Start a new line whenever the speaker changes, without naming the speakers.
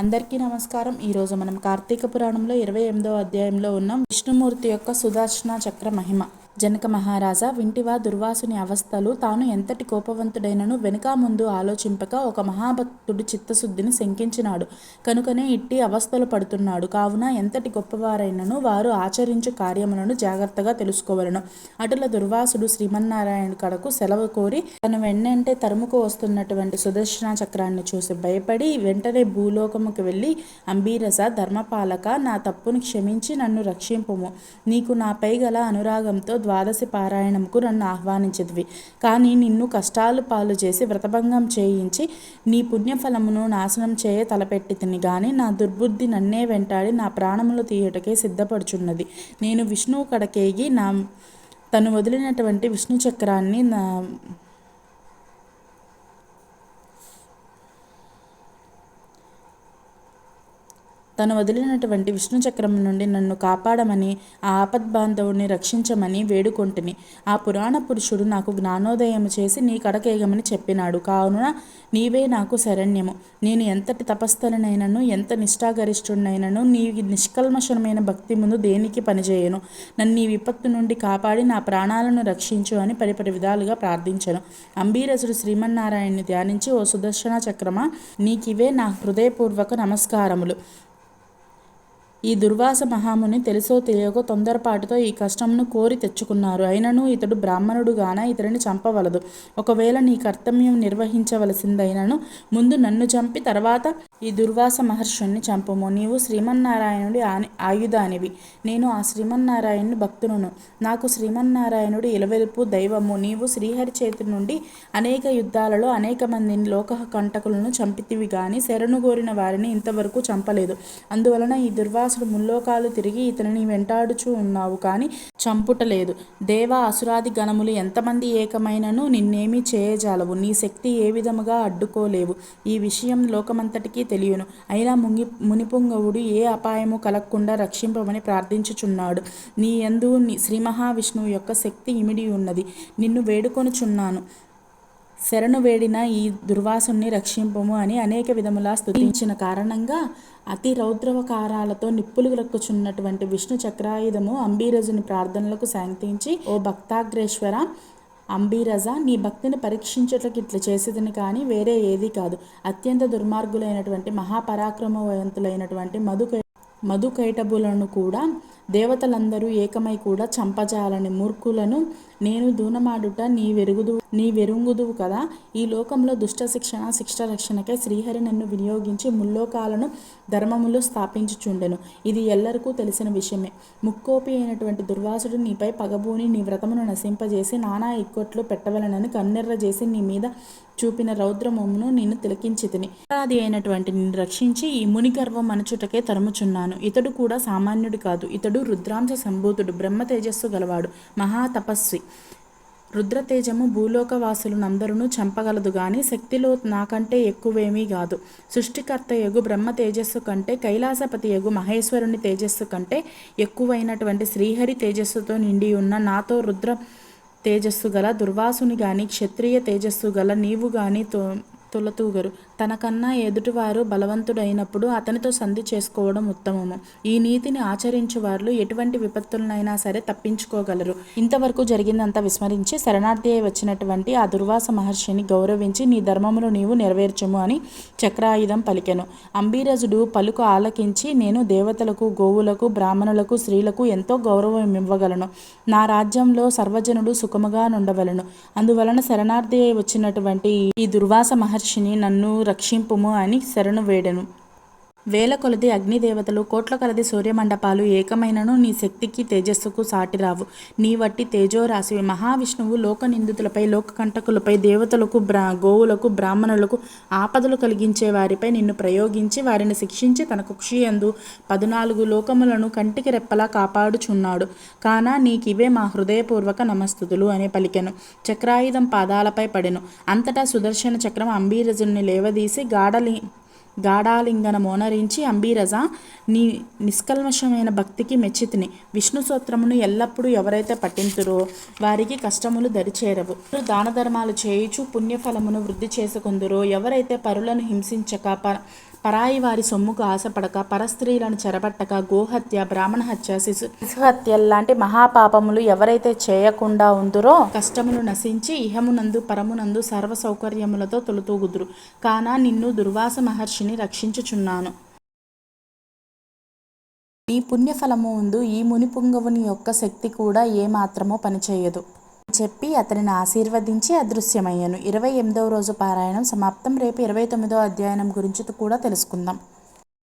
అందరికీ నమస్కారం. ఈరోజు మనం కార్తీక పురాణంలో ఇరవై ఎనిమిదో అధ్యాయంలో ఉన్నాం. విష్ణుమూర్తి యొక్క సుదర్శన చక్ర మహిమ. జనక మహారాజా వింటివా దుర్వాసుని అవస్థలు తాను ఎంతటి కోపవంతుడైనను వెనుక ముందు ఆలోచింపక ఒక మహాభక్తుడు చిత్తశుద్ధిని శంకించినాడు. కనుకనే ఇట్టి అవస్థలు పడుతున్నాడు. కావున ఎంతటి గొప్పవారైనను వారు ఆచరించు కార్యములను జాగ్రత్తగా తెలుసుకోవలను. అటుల దుర్వాసుడు శ్రీమన్నారాయణ కడకు సెలవు కోరి తన వెన్నంటే తరుముకు వస్తున్నటువంటి సుదర్శన చక్రాన్ని చూసి భయపడి వెంటనే భూలోకముకు వెళ్ళి అంబీరస ధర్మపాలక నా తప్పును క్షమించి నన్ను రక్షింపుము. నీకు నాపై గల అనురాగంతో ద్వాదశి పారాయణముకు నన్ను ఆహ్వానించదివి. కానీ నిన్ను కష్టాలు పాలు చేసి వ్రతభంగం చేయించి నీ పుణ్యఫలమును నాశనం చేయ తలపెట్టి తిని గాని నా దుర్బుద్ధి నన్నే వెంటాడి నా ప్రాణములు తీయుటకే సిద్ధపడుచున్నది. నేను విష్ణువు కడకేగి నా తను వదిలినటువంటి విష్ణు చక్రాన్ని నా తను వదిలినటువంటి విష్ణు చక్రం నుండి నన్ను కాపాడమని ఆ ఆపద్బాంధవుడిని రక్షించమని వేడుకొంటిని. ఆ పురాణ పురుషుడు నాకు జ్ఞానోదయం చేసి నీ కడకేగమని చెప్పినాడు. కావున నీవే నాకు శరణ్యము. నేను ఎంతటి తపస్థలనైనను ఎంత నిష్ఠాగరిష్ఠుడినైనను నీ నిష్కల్మషమైన భక్తి ముందు దేనికి పనిచేయను? నన్ను ఈ విపత్తు నుండి కాపాడి నా ప్రాణాలను రక్షించు అని పరిపరి విధాలుగా ప్రార్థించను. అంబీరసుడు శ్రీమన్నారాయణ్ణి ధ్యానించి ఓ సుదర్శన చక్రమా నీకివే నా హృదయపూర్వక నమస్కారములు. ఈ దుర్వాస మహాముని తెలుసో తెలియకో తొందరపాటుతో ఈ కష్టమును కోరి తెచ్చుకున్నారు. అయినను ఇతడు బ్రాహ్మణుడుగాన ఇతడిని చంపవలదు. ఒకవేళ నీ కర్తవ్యం నిర్వహించవలసిందైనను ముందు నన్ను చంపి తర్వాత ఈ దుర్వాస మహర్షుణ్ణి చంపము. నీవు శ్రీమన్నారాయణుడి ఆయుధానివి. నేను ఆ శ్రీమన్నారాయణుని భక్తులను నాకు శ్రీమన్నారాయణుడి ఇలవెలుపు దైవము. నీవు శ్రీహరి చేతి నుండి అనేక యుద్ధాలలో అనేక మందిని లోక కంటకులను చంపితివి గాని శరణు కోరిన వారిని ఇంతవరకు చంపలేదు. అందువలన ఈ దుర్వాస దుర్వాసుడు ముల్లోకాలు తిరిగి ఇతనిని వెంటాడుచూ ఉన్నావు కానీ చంపుటలేదు. దేవ అసురాది గణములు ఎంతమంది ఏకమైనను నిన్నేమీ చేయజాలవు. నీ శక్తి ఏ విధముగా అడ్డుకోలేవు. ఈ విషయం లోకమంతటికీ తెలియను. అయినా ముంగి మునిపుంగవుడు ఏ అపాయము కలగకుండా రక్షింపమని ప్రార్థించుచున్నాడు. నీ ఎందు శ్రీ మహావిష్ణువు యొక్క శక్తి ఇమిడి ఉన్నది. నిన్ను వేడుకొనుచున్నాను. శరణు వేడిన ఈ దుర్వాసుని రక్షింపము అని అనేక విధములా స్థుతించిన కారణంగా అతి రౌద్రవకారాలతో నిప్పులు రక్కుచున్నటువంటి విష్ణు చక్రాయుధము అంబీరజుని ప్రార్థనలకు శాంతించి ఓ భక్తాగ్రేశ్వర అంబీరజ నీ భక్తిని పరీక్షించుటకు ఇట్లా చేసేదని కానీ వేరే ఏదీ కాదు. అత్యంత దుర్మార్గులైనటువంటి మహాపరాక్రమవంతులైనటువంటి మధుకై మధుకైటబులను కూడా దేవతలందరూ ఏకమై కూడా చంపజాలని మూర్ఖులను నేను దూనమాడుట నీ వెరుగుదు నీ వెరుంగుదువు కదా. ఈ లోకంలో దుష్ట శిక్షణ శిక్ష రక్షణకే శ్రీహరి నన్ను వినియోగించి ముల్లోకాలను ధర్మములు స్థాపించుచుండెను. ఇది ఎల్లరికూ తెలిసిన విషయమే. ముక్కోపి అయినటువంటి దుర్వాసుడు నీపై పగబూని నీ వ్రతమును నశింపజేసి నానా ఇక్కట్లు పెట్టవలనని కన్నెర్ర చేసి నీ మీద చూపిన రౌద్రమమును నేను తిలకించి తిని అది అయినటువంటి నిన్ను రక్షించి ఈ ముని గర్వం అనుచుటకే తరుముచున్నాను. ఇతడు కూడా సామాన్యుడు కాదు. ఇతడు రుద్రాంశ సంభూతుడు బ్రహ్మ తేజస్సు గలవాడు మహాతపస్వి రుద్రతేజము భూలోకవాసులనందరూ చంపగలదు గాని శక్తిలో నాకంటే ఎక్కువేమీ కాదు సృష్టికర్త యగు బ్రహ్మ తేజస్సు కంటే కైలాసపతి యగు మహేశ్వరుని తేజస్సు కంటే ఎక్కువైనటువంటి శ్రీహరి తేజస్సుతో నిండి ఉన్న నాతో రుద్ర తేజస్సు గల దుర్వాసుని గాని క్షత్రియ తేజస్సు గల నీవు గాని తో తొలతూగరు. తనకన్నా ఎదుటివారు బలవంతుడైనప్పుడు అతనితో సంధి చేసుకోవడం ఉత్తమము. ఈ నీతిని ఆచరించు వారు ఎటువంటి విపత్తులనైనా సరే తప్పించుకోగలరు. ఇంతవరకు జరిగిందంతా విస్మరించి శరణార్థి అయి వచ్చినటువంటి ఆ దుర్వాస మహర్షిని గౌరవించి నీ ధర్మమును నీవు నెరవేర్చము అని చక్రాయుధం పలికెను. అంబీరజుడు పలుకు ఆలకించి నేను దేవతలకు గోవులకు బ్రాహ్మణులకు స్త్రీలకు ఎంతో గౌరవం ఇవ్వగలను. నా రాజ్యంలో సర్వజనుడు సుఖముగా నుండవలను అందువలన శరణార్థి అయి వచ్చినటువంటి ఈ దుర్వాస మహర్షిని నన్ను రక్షింపుము అని శరణు వేడెను. వేల కొలది అగ్నిదేవతలు కోట్ల కొలది సూర్యమండపాలు ఏకమైనను నీ శక్తికి తేజస్సుకు సాటిరావు. నీ వట్టి తేజోరాశివి మహావిష్ణువు లోక నిందితులపై లోక కంటకులపై దేవతలకు బ్రా గోవులకు బ్రాహ్మణులకు ఆపదలు కలిగించే వారిపై నిన్ను ప్రయోగించి వారిని శిక్షించి తన కుక్షియందు పద్నాలుగు లోకములను కంటికి రెప్పలా కాపాడుచున్నాడు. కానా నీకివే మా హృదయపూర్వక నమస్తుతులు అని పలికెను. చక్రాయుధం పాదాలపై పడెను. అంతటా సుదర్శన చక్రం అంబీరజుని లేవదీసి గాఢలి గాఢాలింగన మోనరించి అంబీరజ నీ నిష్కల్మషమైన భక్తికి మెచ్చితిని. విష్ణు సూత్రమును ఎల్లప్పుడూ ఎవరైతే పఠింతురో వారికి కష్టములు దరిచేరవు. దాన ధర్మాలు చేయుచు పుణ్యఫలమును వృద్ధి చేసుకుందురో ఎవరైతే పరులను హింసించక ప పరాయి వారి సొమ్ముకు ఆశపడక పరస్త్రీలను చెరబట్టక గోహత్య బ్రాహ్మణ హత్య శిశు శిశుహత్యల్లాంటి మహాపాపములు ఎవరైతే చేయకుండా ఉందరో కష్టములు నశించి ఇహమునందు పరమునందు సర్వ సౌకర్యములతో తొలుతూగుదురు కాన నిన్ను దుర్వాస మహర్షిని రక్షించుచున్నాను. నీ పుణ్యఫలము ఉందు ఈ మునిపుంగవుని యొక్క శక్తి కూడా ఏమాత్రమో పనిచేయదు. చెప్పి అతనిని ఆశీర్వదించి అదృశ్యమయ్యాను. ఇరవై ఎనిమిదవ రోజు పారాయణం సమాప్తం. రేపు ఇరవై తొమ్మిదవ అధ్యయనం గురించి కూడా తెలుసుకుందాం.